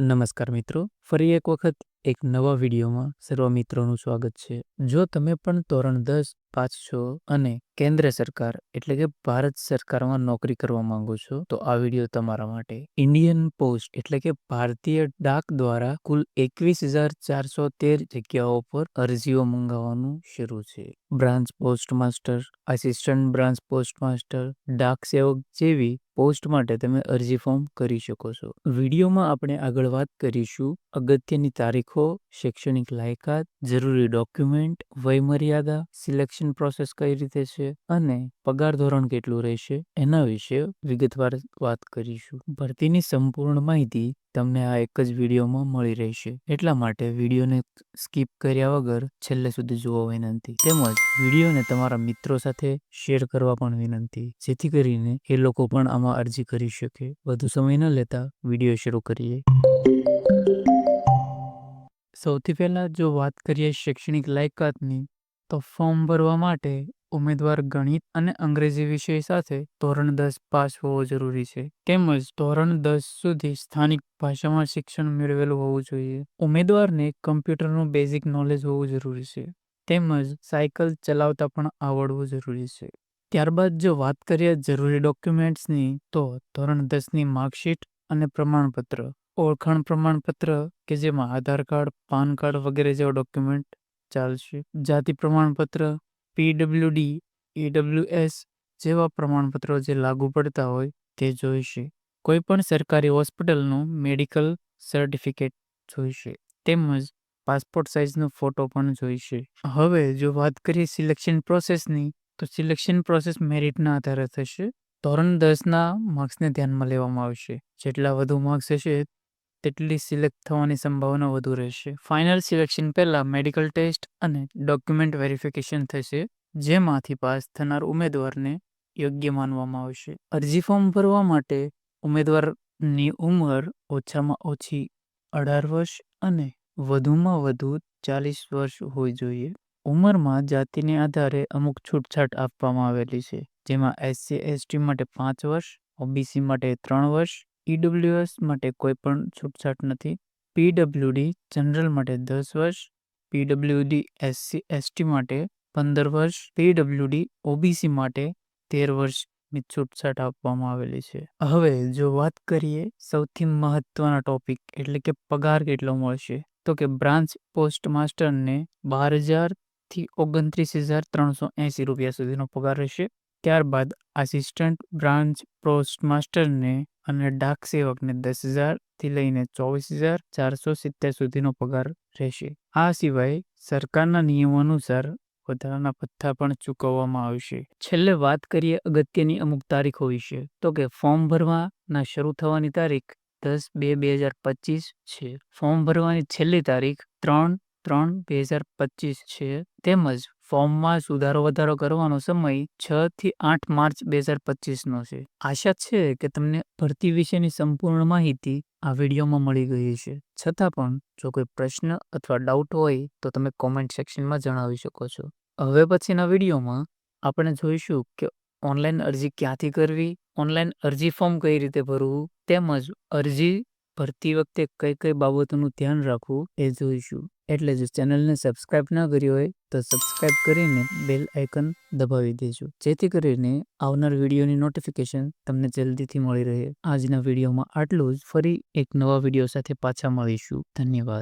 નમસ્કાર મિત્રો ફરી એક વખત એક નવા વિડીયોમાં સર્વ મિત્રોનું સ્વાગત છે. જો તમે પણ ધોરણ દસ પાસ છો અને કેન્દ્ર સરકાર એટલે કે ભારત સરકારમાં નોકરી કરવા માંગો છો, તો આ વીડિયો તમારા માટે ઇન્ડિયન પોસ્ટ એટલે કે ભારતીય ડાક દ્વારા કુલ એકવીસ હજાર ચારસો તેર જગ્યાઓ પર અરજીઓ મંગાવવાનું શરૂ છે. Branch post master assistant branch post master ડાક સેવક જેવી પોસ્ટ માટે તમે અરજી ફોર્મ કરી શકો છો. વિડીયોમાં આપણે આગળ વાત કરીશું અગત્યની તારીખો, શૈક્ષણિક લાયકાત, જરૂરી ડોક્યુમેન્ટ, વયમર્યાદા, સિલેક્શન પ્રોસેસ કઈ રીતે છે અને પગાર ધોરણ કેટલું રહેશે એના વિશે વિગતવાર વાત કરીશું. ભરતીની સંપૂર્ણ માહિતી તમને આ એક જ વિડીયોમાં મળી રહેશે. એટલા માટે વિડીયોને સ્કીપ કર્યા વગર છેલ્લે સુધી જોવા વિનંતી. તેમજ વિડીયોને તમારા મિત્રો સાથે શેર કરવા પણ વિનંતી. જેથી કરીને એ લોકો પણ આમાં અરજી કરી શકે. વધુ સમય ન લેતા વીડિયો શરૂ કરીએ. સૌથી પહેલાં જો વાત કરીએ શૈક્ષણિક લાયકાતની, તો ફોર્મ ભરવા માટે ઉમેદવાર ગણિત અને અંગ્રેજી વિષય સાથે ધોરણ દસ પાસ હોવો જરૂરી છે. તેમજ ધોરણ દસ સુધી સ્થાનિક ભાષામાં શિક્ષણ મેળવેલું હોવું જોઈએ. ઉમેદવારને કમ્પ્યુટરનું બેઝિક નોલેજ હોવું જરૂરી છે. તેમજ સાયકલ ચલાવતા પણ આવડવું જરૂરી છે. ત્યારબાદ જો વાત કરીએ જરૂરી ડોક્યુમેન્ટ્સની, તો ધોરણ દસની માર્કશીટ અને પ્રમાણપત્ર. ઓળખાણ પ્રમાણપત્ર કે જેમાં આધાર કાર્ડ, પાન કાર્ડ વગેરે જેવા ડોક્યુમેન્ટ ચાલશે. જાતિ પ્રમાણપત્ર, પીડબ્લ્યુડી ઈડબ્લ્યુએસ જેવા પ્રમાણપત્રો જે લાગુ પડતા હોય તે જોઈશે. કોઈપણ સરકારી હોસ્પિટલનું મેડિકલ સર્ટિફિકેટ જોઈશે તેમજ પાસપોર્ટ સાઇઝનો ફોટો પણ જોઈશે. હવે જો વાત કરીએ સિલેક્શન પ્રોસેસની, તો સિલેક્શન પ્રોસેસ મેરિટના આધારે થશે. ધોરણ દસના માર્ક્સને ધ્યાનમાં લેવામાં આવશે. જેટલા વધુ માર્ક્સ હશે તેટલી સિલેક્ટ થવાની સંભાવના વધુ રહેશે. ફાઇનલ સિલેક્શન પહેલાં મેડિકલ ટેસ્ટ અને ડોક્યુમેન્ટ વેરિફિકેશન થશે, જેમાંથી પાસ થનાર ઉમેદવારને યોગ્ય માનવામાં આવશે. અરજી ફોર્મ ભરવા માટે ઉમેદવારની ઉંમર ઓછામાં ઓછી અઢાર વર્ષ અને વધુમાં વધુ ચાલીસ વર્ષ હોવી જોઈએ. ઉંમરમાં જાતિને આધારે અમુક છૂટછાટ આપવામાં આવેલી છે, જેમાં એસસી એસટી માટે પાંચ વર્ષ ઓબીસી માટે ત્રણ વર્ષ ઈડબ્લ્યુએસ માટે કોઈ પણ છૂટછાટ નથી. PWD જનરલ માટે દસ વર્ષ PWD એસસી એસટી માટે પંદર વર્ષ PWD ઓબીસી માટે તેર વર્ષની છૂટછાટ આપવામાં આવેલી છે. હવે જો વાત કરીએ સૌથી મહત્વના ટોપિક, એટલે કે પગાર કેટલો મળશે, તો કે બ્રાન્ચ પોસ્ટ માસ્ટરને બાર હજારથી ઓગણત્રીસ હજાર ત્રણસો એસી રૂપિયા સુધીનો પગાર રહેશે. ત્યારબાદ આસિસ્ટન્ટ બ્રાન્ચ પોસ્ટ માસ્ટરને અને ડાક સેવકને દસ હજારથી લઈને ચોવીસ હજાર ચારસો સિત્તેર સુધીનો પગાર રહેશે. આ સિવાય સરકારના નિયમો અનુસાર વધારાના ભથ્થા પણ ચૂકવવામાં આવશે. છેલ્લે વાત કરીએ અગત્યની અમુક તારીખો વિશે. તો કે ફોર્મ ભરવાના શરૂ થવાની તારીખ દસ બે બે હજાર પચીસ છે. ફોર્મ ભરવાની છેલ્લી તારીખ ત્રણ ત્રણ બે હજાર પચીસ છે. તેમજ ફોર્મમાં સુધારો વધારો કરવાનો સમય છ થી આઠ માર્ચ બે હજાર પચીસનો છે. આશા છે કે તમને ભરતી વિશેની સંપૂર્ણ માહિતી આ વિડીયોમાં મળી ગઈ છે છતાં પણ, જો કોઈ પ્રશ્ન અથવા ડાઉટ હોય, તો તમે કોમેન્ટ સેક્શનમાં જણાવી શકો છો. હવે પછીના વિડીયોમાં આપણે જોઈશું કે ઓનલાઈન અરજી ક્યાંથી કરવી ઓનલાઈન અરજી ફોર્મ કઈ રીતે ભરવું, તેમજ અરજી ભરતી વખતે કઈ કઈ બાબતોનું ધ્યાન રાખવું એ જોઈશું. એટલે જો ચેનલને સબસ્ક્રાઇબ ના કરી હોય તો સબસ્ક્રાઇબ કરીને બેલ આઇકન દબાવી દેજો. જેથી કરીને આવનાર વિડીયોની નોટિફિકેશન તમને જલ્દીથી મળી રહે. આજના વિડીયોમાં આટલું જ. ફરી એક નવા વીડિયો સાથે પાછા મળીશું. ધન્યવાદ.